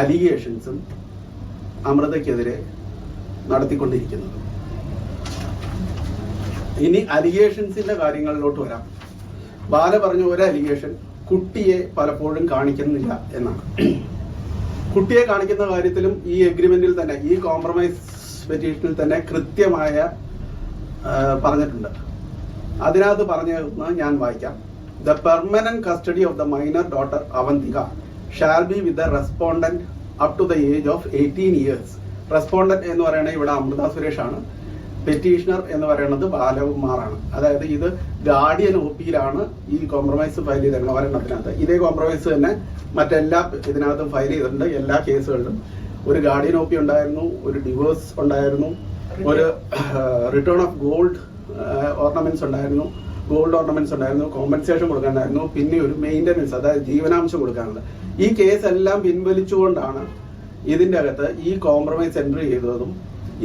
അലിഗേഷൻസും അമൃതയ്ക്കെതിരെ നടത്തിക്കൊണ്ടിരിക്കുന്നത്. ഇനി അലിഗേഷൻസിന്റെ കാര്യങ്ങളിലോട്ട് വരാം. ബാല പറഞ്ഞ ഒരു അലിഗേഷൻ കുട്ടിയെ പലപ്പോഴും കാണിക്കുന്നില്ല എന്നാണ്. കുട്ടിയെ കാണിക്കുന്ന കാര്യത്തിലും ഈ എഗ്രിമെന്റിൽ തന്നെ ഈ കോംപ്രമൈസ് പെറ്റീഷനിൽ തന്നെ കൃത്യമായ പറഞ്ഞിട്ടുണ്ട്. അതിനകത്ത് പറഞ്ഞു ഞാൻ വായിക്കാം. The permanent custody of the minor daughter Avantika shall be with the respondent up to the age of eighteen years respondent എന്ന് പറയുന്നത് ഇവിടെ അമൃത സുരേഷ് ആണ്. പെറ്റീഷണർ എന്ന് പറയുന്നത് ബാലകുമാറാണ്. അതായത് ഇത് ഗാർഡിയൻ ഒ പിയിലാണ് ഈ കോംപ്രമൈസ് ഫയൽ ചെയ്തിരുന്നത് ഒരെണ്ണത്തിനകത്ത് ഇതേ കോംപ്രമൈസ് തന്നെ മറ്റെല്ലാ ഇതിനകത്തും ഫയൽ ചെയ്തിട്ടുണ്ട്. എല്ലാ കേസുകളിലും ഒരു ഗാർഡിയൻ ഒ പി ഉണ്ടായിരുന്നു ഒരു ഡിവോഴ്സ് ഉണ്ടായിരുന്നു ഒരു റിട്ടേൺ ഓഫ് ഗോൾഡ് ഓർണമെന്റ്സ് ഉണ്ടായിരുന്നു. ഗോൾഡ് ഓർണമെന്റ്സ് ഉണ്ടായിരുന്നു കോമ്പൻസേഷൻ കൊടുക്കാനുണ്ടായിരുന്നു പിന്നെ ഒരു മെയിന്റനൻസ് അതായത് ജീവനാംശം കൊടുക്കാനുണ്ട് ഈ കേസ് എല്ലാം പിൻവലിച്ചുകൊണ്ടാണ് ഇതിന്റെ അകത്ത് ഈ കോംപ്രമൈസ് എൻട്രി ചെയ്തതും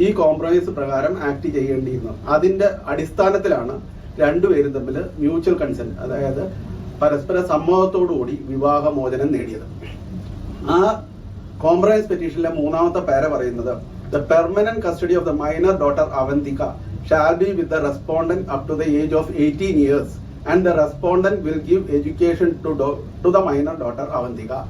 ഈ കോംപ്രമൈസ് പ്രകാരം ആക്ട് ചെയ്യേണ്ടിയിരുന്നത്. അതിന്റെ അടിസ്ഥാനത്തിലാണ് രണ്ടുപേരും തമ്മിൽ മ്യൂച്വൽ കൺസെന്റ് അതായത് പരസ്പര സമ്മതത്തോടുകൂടി വിവാഹമോചനം നേടിയത്. ആ കോംപ്രമൈസ് പെറ്റീഷനിലെ മൂന്നാമത്തെ പേര പറയുന്നത് the permanent custody of the minor daughter Avantika shall be with the respondent up to the age of 18 years and the respondent will give education to, do, to the minor daughter Avantika.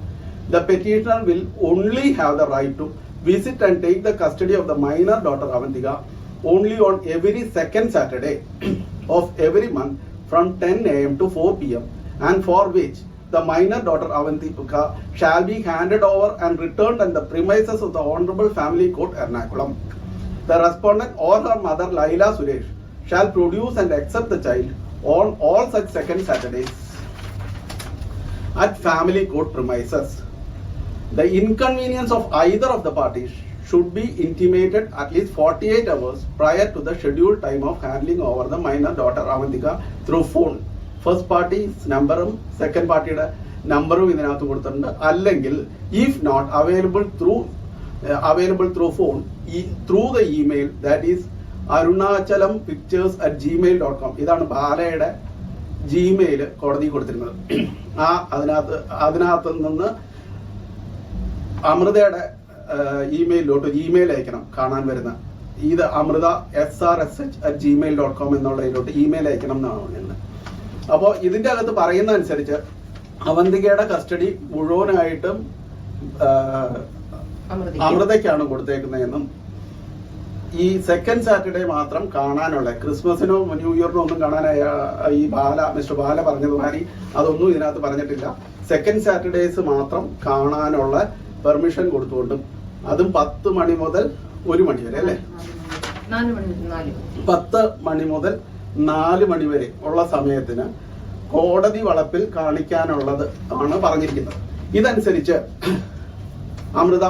The petitioner will only have the right to visit and take the custody of the minor daughter Avantika only on every second Saturday of every month from 10 a.m. to 4 p.m. and for which the minor daughter Avantika shall be handed over and returned on the premises of the Honorable Family Court, Ernakulam. The respondent or her mother Laila Suresh shall produce and accept the child on all such second Saturdays at family court premises. The inconvenience of either of the parties should be intimated at least 48 hours prior to the scheduled time of handling over the minor daughter Avantika through phone. First party നമ്പറും second പാർട്ടിയുടെ നമ്പറും ഇതിനകത്ത് കൊടുത്തിട്ടുണ്ട് അല്ലെങ്കിൽ if not available through available through phone through the email that is Arunachalam pictures at Gmail dot com ഇതാണ് ബാലയുടെ Gmail കോടതി കൊടുത്തിരുന്നത്. ആ അതിനകത്ത് അതിനകത്ത് നിന്ന് അമൃതയുടെ ഇമെയിലോട്ട് ഇമെയിൽ അയക്കണം കാണാൻ വരുന്ന. ഇത് Amrutha S R S H at Gmail dot com എന്നുള്ളതിലോട്ട് email അയക്കണം എന്നാണ് പറയുന്നത്. അപ്പോൾ ഇതിന്റെ അകത്ത് പറയുന്ന അനുസരിച്ച് അവന്തികയുടെ കസ്റ്റഡി മുഴുവനായിട്ടും. അമൃതയ്ക്കാണ് കൊടുത്തേക്കുന്നതെന്നും ഈ സെക്കൻഡ് സാറ്റർഡേ മാത്രം കാണാനുള്ള ക്രിസ്മസിനോ ന്യൂ ഇയറിനോ ഒന്നും കാണാനായ ഈ ബാല മിസ്റ്റർ ബാല പറഞ്ഞതുമാതിരി അതൊന്നും ഇതിനകത്ത് പറഞ്ഞിട്ടില്ല. സെക്കൻഡ് സാറ്റർഡേസ് മാത്രം കാണാനുള്ള പെർമിഷൻ കൊടുത്തുകൊണ്ടും അതും പത്ത് മണി മുതൽ ഒരു മണി വരെ അല്ലേ? പത്ത് മണി മുതൽ നാല് മണി വരെ ഉള്ള സമയത്തിന് കോടതി വളപ്പിൽ കാണിക്കാനുള്ളത് ആണ് പറഞ്ഞിരിക്കുന്നത്. ഇതനുസരിച്ച് അമൃത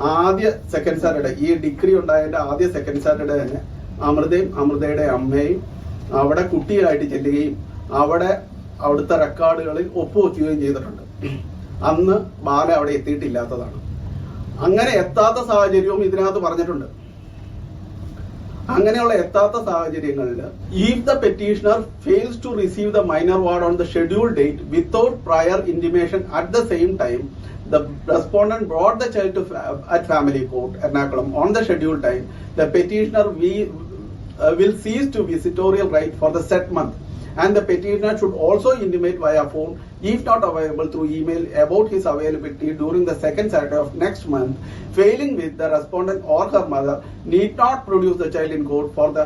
ആദ്യ സെക്കൻഡ് സാറ്റർഡേ ഈ ഡിഗ്രി ഉണ്ടായതിന്റെ ആദ്യ സെക്കൻഡ് സാറ്റർഡേ തന്നെ അമൃതയും അമൃതയുടെ അമ്മയും അവിടെ കുട്ടികളായിട്ട് ചെല്ലുകയും അവിടെ അവിടുത്തെ റെക്കോർഡുകളിൽ ഒപ്പുവെക്കുകയും ചെയ്തിട്ടുണ്ട്. അന്ന് ബാല അവിടെ എത്തിയിട്ടില്ലാത്തതാണ്. അങ്ങനെ എത്താത്ത സാഹചര്യവും ഇതിനകത്ത് പറഞ്ഞിട്ടുണ്ട്. അങ്ങനെയുള്ള എത്താത്ത സാഹചര്യങ്ങളിൽ if the petitioner fails to receive the minor ward on the schedule date without prior intimation at the same time the respondent brought the child to at family court Ernakulam on the schedule time the petitioner V will cease to visitorial right for the set month and the petitioner should also intimate via phone if not available through email about his availability during the second Saturday of next month failing with the respondent or her mother need not produce the child in court for the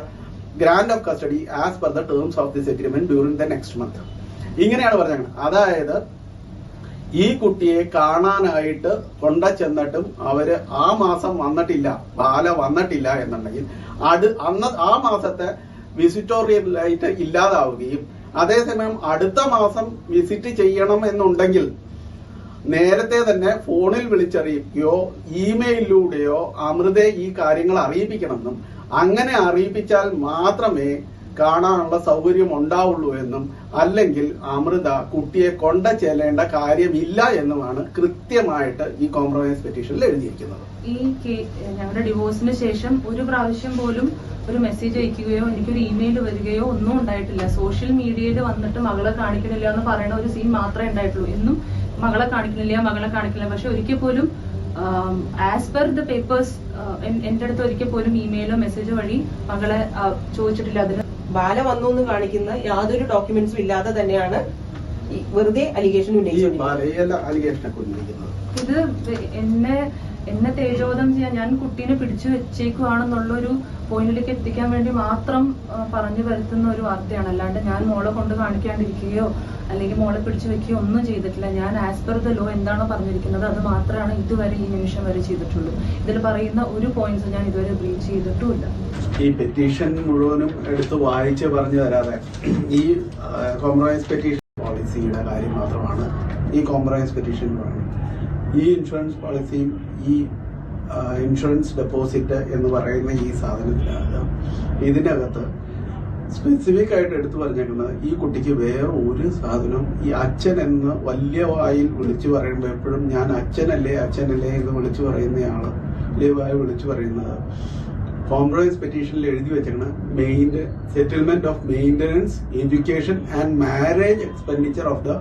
grant of custody as per the terms of this agreement during the next month ഇങ്ങനെയാണ് പറഞ്ഞത് അതായത് ഈ കുട്ടിയെ കാണാനായിട്ട് കൊണ്ട ചെന്നിട്ടും അവർ ആ മാസം വന്നിട്ടില്ല ബാല വന്നിട്ടില്ല എന്നുണ്ടെങ്കിൽ അത് അന്ന് ആ മാസത്തെ വിസിറ്റോറിയലായിട്ട് ഇല്ലാതാവുകയും അതേസമയം അടുത്ത മാസം വിസിറ്റ് ചെയ്യണം എന്നുണ്ടെങ്കിൽ നേരത്തെ തന്നെ ഫോണിൽ വിളിച്ചറിയിക്കുകയോ ഇമെയിലിലൂടെയോ അമൃതയെ ഈ കാര്യങ്ങൾ അറിയിപ്പിക്കണമെന്നും അങ്ങനെ അറിയിപ്പിച്ചാൽ മാത്രമേ കാണാനുള്ള സൗകര്യം ഉണ്ടാവുള്ളൂ എന്നും അല്ലെങ്കിൽ അമൃത കുട്ടിയെ കൊണ്ട ചെല്ലേണ്ട കാര്യമില്ല എന്നുമാണ് കൃത്യമായിട്ട് ഈ കോംപ്രമൈസ് പെറ്റീഷനിൽ എഴുതിയിരിക്കുന്നത്. ഈ ഞങ്ങളുടെ ഡിവോഴ്സിന് ശേഷം ഒരു പ്രാവശ്യം പോലും ഒരു മെസ്സേജ് അയക്കുകയോ എനിക്കൊരു ഇമെയിൽ വരികയോ ഒന്നും ഉണ്ടായിട്ടില്ല. സോഷ്യൽ മീഡിയയിൽ വന്നിട്ട് മകളെ കാണിക്കണില്ല എന്ന് പറയുന്ന ഒരു സീൻ മാത്രമേ ഉണ്ടായിട്ടുള്ളൂ. എന്നും മകളെ കാണിക്കുന്നില്ല മകളെ കാണിക്കില്ല പക്ഷെ ഒരിക്കൽ പോലും ആസ് പെർ ദ പേപ്പേഴ്സ് എന്റെ അടുത്ത് ഒരിക്കൽ പോലും ഇമെയിലോ മെസ്സേജോ വഴി മകളെ ചോദിച്ചിട്ടില്ല. അതിന് ബാല വന്നു എന്ന് കാണിക്കുന്ന യാതൊരു ഡോക്യുമെന്റ്സും ഇല്ലാതെ തന്നെയാണ് വെറുതെ അലിഗേഷൻ ഉന്നയിച്ചത്. ഇത് എന്നെ എന്നെ തേജോധം ചെയ്യാൻ ഞാൻ കുട്ടീനെ പിടിച്ചു വെച്ചേക്കുവാണെന്നുള്ള ഒരു പോയിന്റിലേക്ക് എത്തിക്കാൻ വേണ്ടി മാത്രം പറഞ്ഞു വരുത്തുന്ന ഒരു വാർത്തയാണ്. അല്ലാണ്ട് ഞാൻ മോളെ കൊണ്ട് കാണിക്കാണ്ടിരിക്കുകയോ അല്ലെങ്കിൽ മോളെ പിടിച്ചു വെക്കുകയോ ഒന്നും ചെയ്തിട്ടില്ല. ഞാൻ ആസ് പെർ ദ ലോ എന്താണോ പറഞ്ഞിരിക്കുന്നത് അത് മാത്രമാണ് ഇതുവരെ ഈ നിമിഷം വരെ ചെയ്തിട്ടുള്ളൂ. ഇതിൽ പറയുന്ന ഒരു പോയിന്റ്സ് ഞാൻ ഇതുവരെ ബ്രീച്ച് ചെയ്തിട്ടുമില്ല. ഈ പെറ്റീഷൻ മുഴുവനും എടുത്ത് വായിച്ച് പറഞ്ഞു തരാതെ ഈ കോംപ്രമൈസ് പെറ്റീഷൻ പോളിസിയുടെ കാര്യം മാത്രമാണ് ഈ കോംപ്രമൈസ് പെറ്റീഷൻ പറയുന്നത്. ഈ ഇൻഷുറൻസ് പോളിസിയും ഈ ഇൻഷുറൻസ് ഡെപ്പോസിറ്റ് എന്ന് പറയുന്ന ഈ സാധനത്തിനകത്ത് ഇതിനകത്ത് സ്പെസിഫിക് ആയിട്ട് എടുത്തു പറഞ്ഞേക്കുന്നത് ഈ കുട്ടിക്ക് വേറെ ഒരു സാധനം ഈ അച്ഛൻ എന്ന് വലിയ വായിൽ വിളിച്ചു പറയുമ്പോൾ എപ്പോഴും ഞാൻ അച്ഛനല്ലേ അച്ഛനല്ലേ എന്ന് വിളിച്ചു പറയുന്നയാൾ വലിയ വായി വിളിച്ചു പറയുന്നത്. കോംപ്രമൈസ് പെറ്റീഷനിൽ എഴുതി വെച്ചേക്കണ main settlement of maintenance education and marriage expenditure of the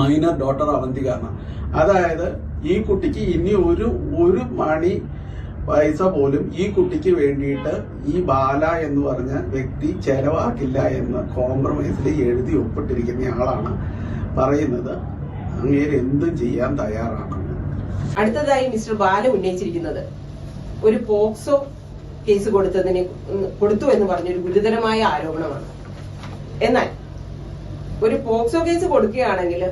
minor daughter Avanthi എന്ന. അതായത് ഈ കുട്ടിക്ക് ഇനി ഒരു ഒരു മണി പൈസ പോലും ഈ കുട്ടിക്ക് വേണ്ടിയിട്ട് ഈ ബാല എന്ന് പറഞ്ഞ വ്യക്തി ചെലവാക്കില്ല എന്ന് കോംപ്രമൈസിൽ എഴുതി ഒപ്പിട്ടിരിക്കുന്ന ആളാണ് പറയുന്നത്. അങ്ങേര് എന്തും ചെയ്യാൻ തയ്യാറാണ് അടുത്തതായി മിസ്റ്റർ ബാല ഉന്നയിച്ചിരിക്കുന്നത് ഒരു പോക്സോ കേസ് കൊടുത്തതിന് കൊടുത്തു എന്ന് പറഞ്ഞൊരു ഗുരുതരമായ ആരോപണമാണ്. എന്നാൽ ഒരു പോക്സോ കേസ് കൊടുക്കുകയാണെങ്കിൽ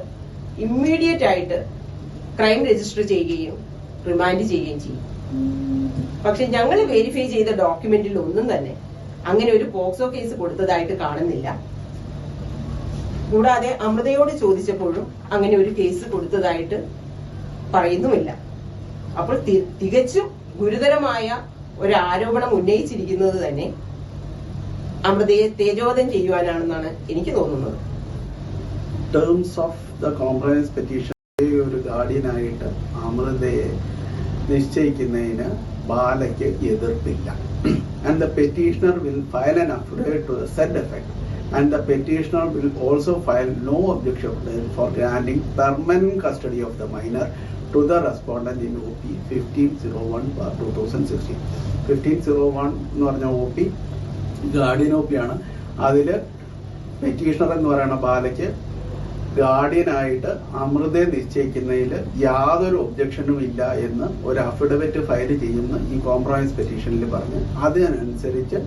ഇമ്മീഡിയറ്റ് ആയിട്ട് ക്രൈം രജിസ്റ്റർ ചെയ്യുകയും റിമാൻഡ് ചെയ്യുകയും ചെയ്യും. പക്ഷെ ഞങ്ങൾ വെരിഫൈ ചെയ്ത ഡോക്യുമെന്റിൽ ഒന്നും തന്നെ അങ്ങനെ ഒരു പോക്സോ കേസ് കൊടുത്തതായിട്ട് കാണുന്നില്ല. കൂടാതെ അമൃതയോട് ചോദിച്ചപ്പോഴും അങ്ങനെ ഒരു കേസ് കൊടുത്തതായിട്ട് പറയുന്നുമില്ല. അപ്പോൾ തികച്ചും ഗുരുതരമായ ഒരു ആരോപണം ഉന്നയിച്ചിരിക്കുന്നത് തന്നെ അമൃതയെ തേജോവധം ചെയ്യുവാനാണെന്നാണ് എനിക്ക് തോന്നുന്നത്. Terms of the compromise petition ഒരു ഗാർഡിയനായിട്ട് അമൃതയെ നിശ്ചയിക്കുന്നതിന് ബാലയ്ക്ക് എതിർപ്പില്ല. And the petitioner will file an affidavit to the set effect and the petitioner will also file no objection for granting permanent custody of the minor respondent in O P fifteen zero one two thousand sixteen fifteen zero one എന്ന് പറഞ്ഞ O P guardian O P ആണ്. അതിൽ petitioner എന്ന് പറയുന്ന ബാലയ്ക്ക് ഗാർഡിയനായിട്ട് അമൃതയെ നിശ്ചയിക്കുന്നതിൽ യാതൊരു ഒബ്ജക്ഷനും ഇല്ല എന്ന് ഒരു അഫിഡവിറ്റ് ഫയൽ ചെയ്യുന്ന ഈ കോംപ്രമൈസ് പെറ്റീഷനിൽ പറഞ്ഞ്. അതിനനുസരിച്ച്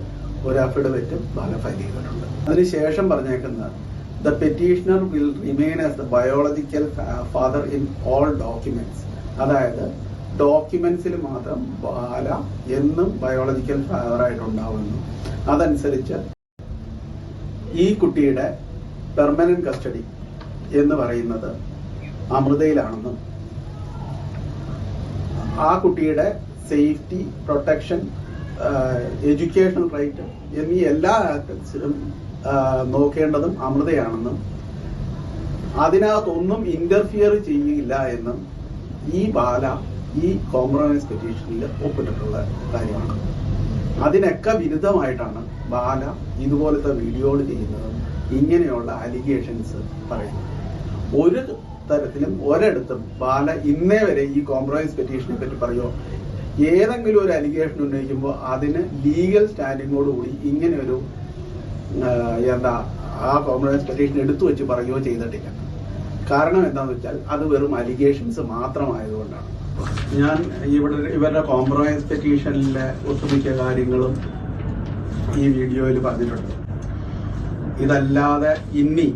ഒരു അഫിഡവിറ്റ് ബാല ഫയൽ ചെയ്തിട്ടുണ്ട്. അതിനുശേഷം പറഞ്ഞേക്കുന്നത് the petitioner will remain as the biological father in all documents അതായത് ഡോക്യുമെന്റ്സിൽ മാത്രം ബാല എന്നും ബയോളജിക്കൽ ഫാദർ ആയിട്ടുണ്ടാവുന്നു. അതനുസരിച്ച് ഈ കുട്ടിയുടെ പെർമനന്റ് കസ്റ്റഡി എന്ന് പറയുന്നത് അമൃതയിലാണെന്നും ആ കുട്ടിയുടെ സേഫ്റ്റി പ്രൊട്ടക്ഷൻ എഡ്യൂക്കേഷണൽ റൈറ്റ് എന്നീ എല്ലാ ആസ്പെക്ട്സിലും നോക്കേണ്ടതും അമൃതയാണെന്നും അതിനകത്തൊന്നും ഇന്റർഫിയർ ചെയ്യില്ല എന്നും ഈ ബാല ഈ കോംപ്രമൈസ് പെറ്റീഷനിൽ ഒപ്പിട്ടിട്ടുള്ള കാര്യമാണ്. അതിനൊക്കെ വിരുദ്ധമായിട്ടാണ് ബാല ഇതുപോലത്തെ വീഡിയോകൾ ചെയ്യുന്നതും ഇങ്ങനെയുള്ള അലിഗേഷൻസ് പറയുന്നത്. ഒരു തരത്തിലും ഒരിടത്തും ബാല ഇന്നേ വരെ ഈ കോംപ്രമൈസ് പെറ്റീഷനെ പറ്റി പറയോ? ഏതെങ്കിലും ഒരു അലിഗേഷൻ ഉന്നയിക്കുമ്പോൾ അതിന് ലീഗൽ സ്റ്റാൻഡിങ്ങോട് കൂടി ഇങ്ങനെ ഒരു എന്താ ആ കോംപ്രമൈസ് പെറ്റീഷൻ എടുത്തു വെച്ച് പറയുകയോ ചെയ്തിട്ടില്ല. കാരണം എന്താണെന്ന് വെച്ചാൽ അത് വെറും അലിഗേഷൻസ് മാത്രമായതുകൊണ്ടാണ്. ഞാൻ ഇവിടെ ഇവരുടെ കോംപ്രമൈസ് പെറ്റീഷനിലെ ഒട്ടുമിക്ക കാര്യങ്ങളും ഈ വീഡിയോയിൽ പറഞ്ഞിട്ടുണ്ട്. ഇതല്ലാതെ ഇനി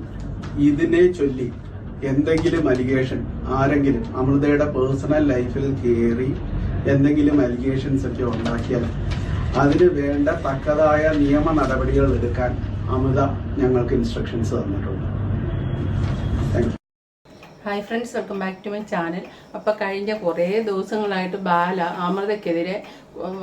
ഇതിനെ ചൊല്ലി എന്തെങ്കിലും അലിഗേഷൻ ആരെങ്കിലും അമൃതയുടെ പേഴ്സണൽ ലൈഫിൽ കയറി എന്തെങ്കിലും അലിഗേഷൻസ് ഒക്കെ ഉണ്ടാക്കിയാൽ അതിന് വേണ്ട തക്കതായ നിയമ നടപടികൾ എടുക്കാൻ അമൃത ഞങ്ങൾക്ക് ഇൻസ്ട്രക്ഷൻസ് തന്നിട്ടുണ്ട്. Hi friends welcome back to my channel അപ്പോൾ കഴിഞ്ഞ കുറേ ദിവസങ്ങളായിട്ട് ബാല അമൃതയ്ക്കെതിരെ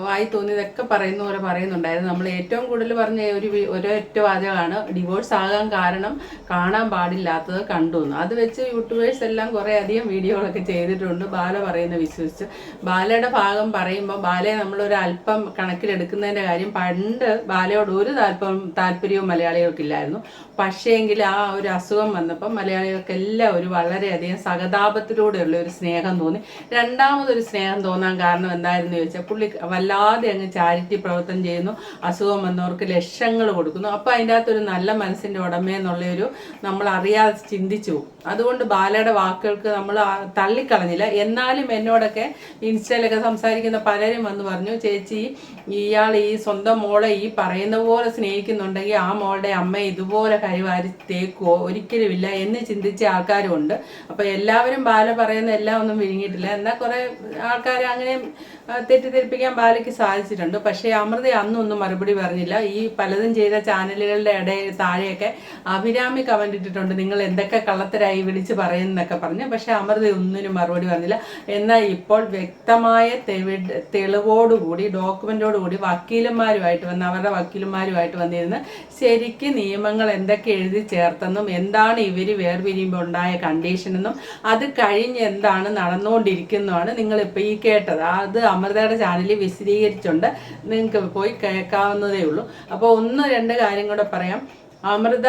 വായി തോന്നിയതൊക്കെ പറയുന്ന പോലെ പറയുന്നുണ്ടായിരുന്നു. നമ്മൾ ഏറ്റവും കൂടുതൽ പറഞ്ഞ ഒരു ഒരൊറ്റ വാചകമാണ് ഡിവോഴ്സ് ആകാൻ കാരണം കാണാൻ പാടില്ലാത്തത് കണ്ടു എന്ന്. അത് വെച്ച് യൂട്യൂബേഴ്സ് എല്ലാം കുറേ അധികം വീഡിയോകളൊക്കെ ചെയ്തിട്ടുണ്ട്. ബാല പറയുന്ന വിശ്വസിച്ച്. ബാലയുടെ ഭാഗം പറയുമ്പോൾ ബാലയെ നമ്മളൊരു അല്പം കണക്കിലെടുക്കുന്നതിന്റെ കാര്യം പണ്ട് ബാലയോട് ഒരു താല്പര്യം താല്പര്യവും മലയാളികൾക്കില്ലായിരുന്നു. പക്ഷേങ്കിൽ ആ ഒരു അസുഖം വന്നപ്പോൾ മലയാളികൾക്കെല്ലാം ഒരു വളരെയധികം സഹതാപത്തിലൂടെയുള്ള ഒരു സ്നേഹം തോന്നി. രണ്ടാമതൊരു സ്നേഹം തോന്നാൻ കാരണം എന്തായിരുന്നു ചോദിച്ചാൽ പുള്ളി വല്ലാതെ അങ്ങ് ചാരിറ്റി പ്രവർത്തനം ചെയ്യുന്നു അസുഖം വന്നവർക്ക് ലക്ഷങ്ങൾ കൊടുക്കുന്നു. അപ്പോൾ അതിന്റെ അകത്തൊരു നല്ല മനസ്സിന്റെ ഉടമയെന്നുള്ളൊരു നമ്മൾ അറിയാതെ ചിന്തിച്ചു. പോകും അതുകൊണ്ട് ബാലയുടെ വാക്കുകൾക്ക് നമ്മൾ തള്ളിക്കളഞ്ഞില്ല. എന്നാലും എന്നോടൊക്കെ ഇൻസ്റ്റയിലൊക്കെ സംസാരിക്കുന്ന പലരും വന്ന് പറഞ്ഞു ചേച്ചി ഇയാൾ ഈ സ്വന്തം മോളെ ഈ പറയുന്ന പോലെ സ്നേഹിക്കുന്നുണ്ടെങ്കിൽ ആ മോളുടെ അമ്മ ഇതുപോലെ കരിവാരി തേക്കുവോ? ഒരിക്കലുമില്ല. എന്ന് ചിന്തിച്ച ആൾക്കാരുമുണ്ട് ഉണ്ട്. അപ്പൊ എല്ലാവരും ബാല പറയുന്ന എല്ലാം ഒന്നും വിഴുങ്ങിയിട്ടില്ല. എന്നാൽ കുറെ ആൾക്കാർ അങ്ങനെ തെറ്റിദ്ധരിപ്പിക്കാൻ ബാലയ്ക്ക് സാധിച്ചിട്ടുണ്ട്. പക്ഷേ അമൃത അന്നൊന്നും മറുപടി പറഞ്ഞില്ല. ഈ പലതും ചെയ്ത ചാനലുകളുടെ ഇടയിൽ താഴെയൊക്കെ അഭിരാമി കമന്റ് ഇട്ടിട്ടുണ്ട്. നിങ്ങൾ എന്തൊക്കെ കള്ളത്തരായി വിളിച്ച് പറയുന്നൊക്കെ പറഞ്ഞു. പക്ഷേ അമൃത ഒന്നിനും മറുപടി പറഞ്ഞില്ല. എന്നാൽ ഇപ്പോൾ വ്യക്തമായ തെവി- തെളിവോടുകൂടി ഡോക്യുമെന്റോടുകൂടി വക്കീലന്മാരുമായിട്ട് വന്ന് അവരുടെ വക്കീലന്മാരുമായിട്ട് വന്നിരുന്ന് ശരിക്ക് നിയമങ്ങൾ എന്തൊക്കെ എഴുതി ചേർത്തെന്നും എന്താണ് ഇവർ വേർപിരിയുമ്പോൾ ഉണ്ടായ കണ്ടീഷൻ എന്നും അത് കഴിഞ്ഞ് എന്താണ് നടന്നുകൊണ്ടിരിക്കുന്നതാണ് നിങ്ങളിപ്പോൾ ഈ കേട്ടത്. അത് അമൃതയുടെ ചാനലിൽ വിശദീകരിച്ചുണ്ട് നിങ്ങൾക്ക് പോയി കേൾക്കാവുന്നതേ ഉള്ളൂ. അപ്പോൾ ഒന്ന് രണ്ട് കാര്യം കൂടെ പറയാം. അമൃത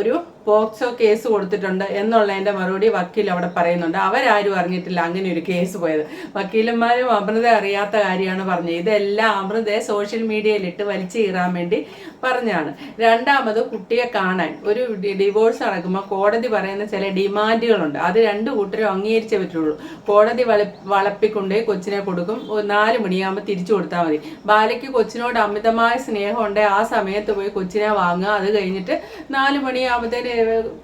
ഒരു പോക്സോ കേസ് കൊടുത്തിട്ടുണ്ട് എന്നുള്ളതിന്റെ മറുപടി വക്കീൽ അവിടെ പറയുന്നുണ്ട്. അവരാരും അറിഞ്ഞിട്ടില്ല അങ്ങനെ ഒരു കേസ് പോയത്. വക്കീലന്മാരും അമൃത അറിയാത്ത കാര്യമാണ് പറഞ്ഞത്. ഇതെല്ലാം അമൃതയെ സോഷ്യൽ മീഡിയയിലിട്ട് വലിച്ചു കീറാൻ വേണ്ടി പറഞ്ഞാണ് രണ്ടാമത് കുട്ടിയെ കാണാൻ. ഒരു ഡിവോഴ്സ് നടക്കുമ്പോൾ കോടതി പറയുന്ന ചില ഡിമാൻഡുകളുണ്ട്. അത് രണ്ട് കൂട്ടരും അംഗീകരിച്ചേ പറ്റുള്ളൂ. കോടതി വള വളപ്പിക്കൊണ്ടേ കൊച്ചിനെ കൊടുക്കും. നാല് മണിയാകുമ്പോൾ തിരിച്ചു കൊടുത്താൽ മതി. ബാലയ്ക്ക് കൊച്ചിനോട് അമിതമായ സ്നേഹമുണ്ട് ആ സമയത്ത് പോയി കൊച്ചിനെ വാങ്ങുക. അത് കഴിഞ്ഞിട്ട് നാല് മണിയാകുമ്പോഴത്തേന്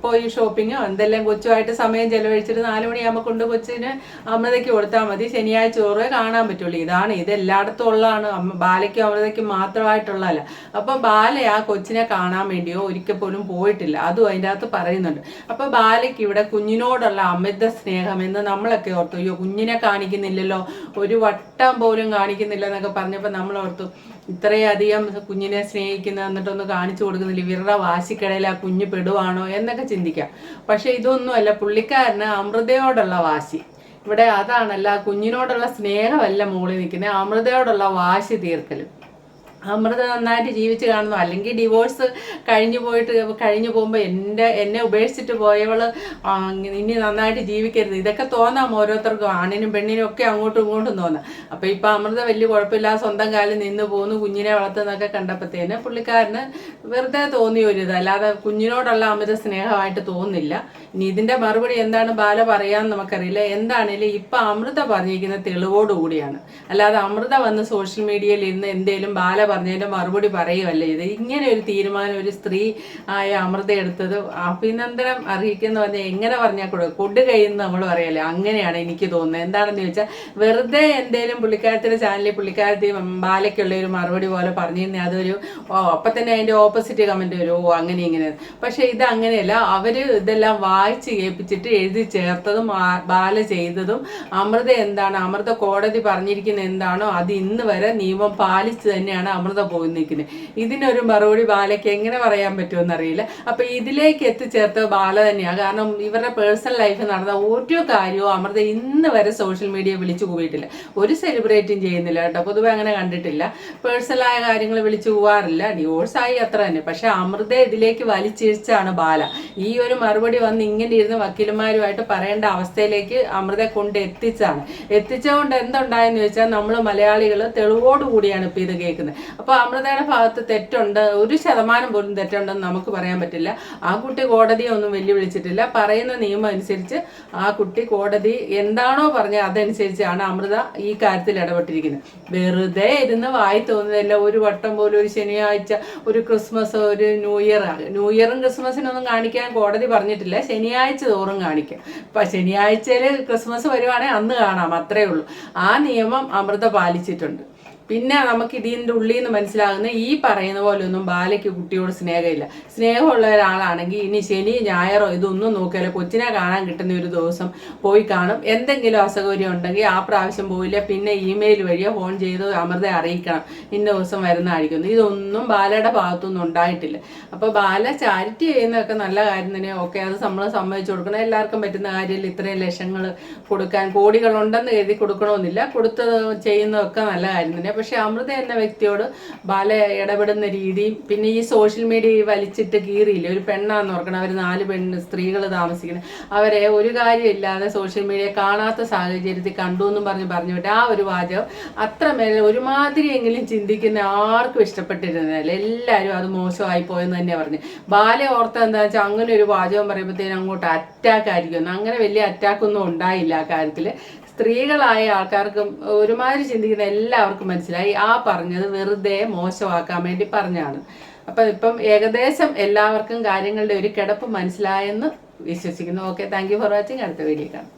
പോയി ഷോപ്പിങ്ങോ എന്തെല്ലാം കൊച്ചുമായിട്ട് സമയം ചെലവഴിച്ചിട്ട് നാല് മണിയാകുമ്പോൾ കൊണ്ട് കൊച്ചിന് അമൃതയ്ക്ക് കൊടുത്താൽ മതി. ശനിയാഴ്ച ചോറ് കാണാൻ പറ്റുള്ളൂ. ഇതാണ് ഇത് എല്ലായിടത്തും ഉള്ളതാണ് ബാലയ്ക്കും അമൃതയ്ക്കും മാത്രമായിട്ടുള്ളതല്ല. അപ്പൊ ബാല ആ കൊച്ചിനെ കാണാൻ വേണ്ടിയോ ഒരിക്കൽ പോലും പോയിട്ടില്ല. അതും അതിന്റെ അകത്ത് പറയുന്നുണ്ട്. അപ്പൊ ബാലയ്ക്ക് ഇവിടെ കുഞ്ഞിനോടുള്ള അമിത സ്നേഹം എന്ന് നമ്മളൊക്കെ ഓർത്തു. അയ്യോ കുഞ്ഞിനെ കാണിക്കുന്നില്ലല്ലോ. ഒരു വട്ടം പോലും കാണിക്കുന്നില്ല എന്നൊക്കെ പറഞ്ഞപ്പോൾ നമ്മൾ ഓർത്തു ഇത്രയധികം കുഞ്ഞിനെ സ്നേഹിക്കുന്ന എന്നിട്ടൊന്ന് കാണിച്ചു കൊടുക്കുന്നില്ല. ഇവരുടെ വാശിക്കിടയിൽ ആ കുഞ്ഞ് പെടുവാണോ എന്നൊക്കെ ചിന്തിക്കാം. പക്ഷെ ഇതൊന്നുമല്ല പുള്ളിക്കാരന് അമൃതയോടുള്ള വാശി. ഇവിടെ അതാണല്ല കുഞ്ഞിനോടുള്ള സ്നേഹമല്ല മുകളിൽ നിൽക്കുന്നത്. അമൃതയോടുള്ള വാശി തീർക്കലും. അമൃത നന്നായിട്ട് ജീവിച്ച് കാണുന്നു. അല്ലെങ്കിൽ ഡിവോഴ്സ് കഴിഞ്ഞു പോയിട്ട് കഴിഞ്ഞു പോകുമ്പോൾ എന്റെ എന്നെ ഉപേക്ഷിച്ചിട്ട് പോയവൾ ഇനി നന്നായിട്ട് ജീവിക്കരുത്. ഇതൊക്കെ തോന്നാം ഓരോരുത്തർക്കും ആണിനും പെണ്ണിനും ഒക്കെ അങ്ങോട്ടും ഇങ്ങോട്ടും തോന്നാം. അപ്പോൾ ഇപ്പം അമൃത വലിയ കുഴപ്പമില്ലാതെ സ്വന്തം കാലിൽ നിന്ന് പോകുന്നു കുഞ്ഞിനെ വളർത്തുന്നതൊക്കെ കണ്ടപ്പോഴത്തേന് പുള്ളിക്കാരന് വെറുതെ തോന്നിയ ഒരു ഇത്. അല്ലാതെ കുഞ്ഞിനോടുള്ള അമിത സ്നേഹമായിട്ട് തോന്നുന്നില്ല. ഇനി ഇതിന്റെ മറുപടി എന്താണ് ബാല പറയാമെന്ന് നമുക്കറിയില്ല. എന്താണേലും ഇപ്പം അമൃത പറഞ്ഞിരിക്കുന്ന തെളിവോടുകൂടിയാണ്. അല്ലാതെ അമൃത വന്ന് സോഷ്യൽ മീഡിയയിൽ ഇരുന്ന് എന്തേലും ബാല പറഞ്ഞതിന്റെ മറുപടി പറയുമല്ലേ ഇത്? ഇങ്ങനെ ഒരു തീരുമാനം ഒരു സ്ത്രീ ആയ അമൃത എടുത്തത് അഭിനന്ദനം അർഹിക്കുന്നു പറഞ്ഞാൽ എങ്ങനെ പറഞ്ഞാൽ കൂടെ കൊട് കഴിയുന്നു നമ്മൾ പറയല്ലേ? അങ്ങനെയാണ് എനിക്ക് തോന്നുന്നത്. എന്താണെന്ന് ചോദിച്ചാൽ വെറുതെ എന്തേലും പുള്ളിക്കാരത്തിന്റെ ചാനലിൽ പുള്ളിക്കാരത്തി ബാലയ്ക്കുള്ള ഒരു മറുപടി പോലെ പറഞ്ഞിരുന്നേ അതൊരു ഓ അപ്പം തന്നെ അതിന്റെ ഓപ്പോസിറ്റ് കമന്റ് വരും. ഓ അങ്ങനെ ഇങ്ങനെ. പക്ഷേ ഇത് അങ്ങനെയല്ല. അവർ ഇതെല്ലാം വായിച്ച് കേൾപ്പിച്ചിട്ട് എഴുതി ചേർത്തതും ബാല ചെയ്തതും അമൃത എന്താണ്? അമൃത കോടതി പറഞ്ഞിരിക്കുന്ന എന്താണോ അത് ഇന്ന് വരെ നിയമം പാലിച്ച് തന്നെയാണ് അമൃത പോയി നിൽക്കുന്നത് ഇതിനൊരു മറുപടി ബാലയ്ക്ക് എങ്ങനെ പറയാൻ പറ്റുമെന്ന് അറിയില്ല അപ്പൊ ഇതിലേക്ക് എത്തിച്ചേർത്ത ബാല തന്നെയാണ് കാരണം ഇവരുടെ പേഴ്സണൽ ലൈഫിൽ നടന്ന ഓരോ കാര്യവും അമൃത ഇന്ന് വരെ സോഷ്യൽ മീഡിയ വിളിച്ചു കൂവിയിട്ടില്ല. ഒരു സെലിബ്രേറ്റും ചെയ്യുന്നില്ല കേട്ടോ. പൊതുവെ അങ്ങനെ കണ്ടിട്ടില്ല. പേഴ്സണലായ കാര്യങ്ങൾ വിളിച്ചു പോവാറില്ല ഡിവോഴ്സ് ആയി അത്ര തന്നെ. പക്ഷെ അമൃത ഇതിലേക്ക് വലിച്ചിരിച്ചാണ് ബാല. ഈ ഒരു മറുപടി വന്ന് ഇങ്ങനെ ഇരുന്ന് വക്കീലന്മാരുമായിട്ട് പറയേണ്ട അവസ്ഥയിലേക്ക് അമൃത കൊണ്ട് എത്തിച്ചാണ്. എത്തിച്ചുകൊണ്ട് എന്തുണ്ടായെന്ന് ചോദിച്ചാൽ നമ്മൾ മലയാളികൾ തെളിവോടുകൂടിയാണ് ഇപ്പം ഇത് കേൾക്കുന്നത്. അപ്പൊ അമൃതയുടെ ഭാഗത്ത് തെറ്റുണ്ട് ഒരു ശതമാനം പോലും തെറ്റുണ്ടെന്ന് നമുക്ക് പറയാൻ പറ്റില്ല. ആ കുട്ടി കോടതിയെ ഒന്നും വെല്ലുവിളിച്ചിട്ടില്ല. പറയുന്ന നിയമം അനുസരിച്ച് ആ കുട്ടി കോടതി എന്താണോ പറഞ്ഞത് അതനുസരിച്ചാണ് അമൃത ഈ കാര്യത്തിൽ ഇടപെട്ടിരിക്കുന്നത്. വെറുതെ ഇരുന്ന് വായി തോന്നുന്നില്ല. ഒരു വട്ടം പോലും ഒരു ശനിയാഴ്ച ഒരു ക്രിസ്മസ് ഒരു ന്യൂ ഇയർ ന്യൂ ഇയറും ക്രിസ്മസിനൊന്നും കാണിക്കാൻ കോടതി പറഞ്ഞിട്ടില്ല. ശനിയാഴ്ച തോറും കാണിക്കാം. ഇപ്പൊ ശനിയാഴ്ചയിൽ ക്രിസ്മസ് വരുവാണെങ്കിൽ അന്ന് കാണാം. അത്രേ ഉള്ളൂ. ആ നിയമം അമൃത പാലിച്ചിട്ടുണ്ട്. പിന്നെ നമുക്ക് ഇതിന്റെ ഉള്ളിൽ നിന്ന് മനസ്സിലാകുന്ന ഈ പറയുന്ന പോലെ ഒന്നും ബാലയ്ക്ക് കുട്ടിയോട് സ്നേഹമില്ല. സ്നേഹമുള്ള ഒരാളാണെങ്കിൽ ഇനി ശനി ഞായറോ ഇതൊന്നും നോക്കിയാലോ കൊച്ചിനെ കാണാൻ കിട്ടുന്ന ഒരു ദിവസം പോയി കാണും. എന്തെങ്കിലും അസൗകര്യം ഉണ്ടെങ്കിൽ ആ പ്രാവശ്യം പോയില്ല പിന്നെ ഇമെയിൽ വഴിയോ ഫോൺ ചെയ്ത് അമൃതയെ അറിയിക്കണം. ഇന്ന ദിവസം വരുന്നതായിരിക്കും. ഇതൊന്നും ബാലയുടെ ഭാഗത്തൊന്നും ഉണ്ടായിട്ടില്ല. അപ്പോൾ ബാല ചാരിറ്റി ചെയ്യുന്നതൊക്കെ നല്ല കാര്യം തന്നെ. ഓക്കെ അത് നമ്മൾ സമ്മതിച്ചു കൊടുക്കണം. എല്ലാവർക്കും പറ്റുന്ന കാര്യമില്ല. ഇത്രയും ലക്ഷങ്ങൾ കൊടുക്കാൻ കോടികളുണ്ടെന്ന് കരുതി കൊടുക്കണമെന്നില്ല. കൊടുത്തത് ചെയ്യുന്നതൊക്കെ നല്ല കാര്യം തന്നെ. പക്ഷെ അമൃത എന്ന വ്യക്തിയോട് ബാല ഇടപെടുന്ന രീതിയും പിന്നെ ഈ സോഷ്യൽ മീഡിയ വലിച്ചിട്ട് കീറിയില്ല? ഒരു പെണ്ണാന്ന് ഓർക്കണം. അവർ നാല് പെണ്ണ് സ്ത്രീകൾ താമസിക്കുന്നത്. അവരെ ഒരു കാര്യമില്ലാതെ സോഷ്യൽ മീഡിയ കാണാത്ത സാഹചര്യത്തിൽ കണ്ടു എന്നും പറഞ്ഞ് പറഞ്ഞു വിട്ട് ആ ഒരു വാചകം അത്രമേൽ ഒരുമാതിരിയെങ്കിലും ചിന്തിക്കുന്ന ആർക്കും ഇഷ്ടപ്പെട്ടിരുന്നില്ല. എല്ലാവരും അത് മോശമായി പോയെന്ന് തന്നെ പറഞ്ഞു. ബാല ഓർത്ത എന്താ വെച്ചാൽ അങ്ങനെ ഒരു വാചകം പറയുമ്പോഴത്തേനും അങ്ങോട്ട് അറ്റാക്ക് ആയിരിക്കും അങ്ങനെ വലിയ അറ്റാക്കൊന്നും ഉണ്ടായില്ല ആ കാര്യത്തിൽ സ്ത്രീകളായ ആൾക്കാർക്കും ഒരുമാതിരി ചിന്തിക്കുന്ന എല്ലാവർക്കും മനസ്സിലായി. ആ പറഞ്ഞത് വെറുതെ മോശമാക്കാൻ വേണ്ടി പറഞ്ഞാണ്. അപ്പം ഇപ്പം ഏകദേശം എല്ലാവർക്കും കാര്യങ്ങളുടെ ഒരു കിടപ്പ് മനസ്സിലായെന്ന് വിശ്വസിക്കുന്നു. Okay thank you for watching അടുത്ത വീഡിയോ കാണാം.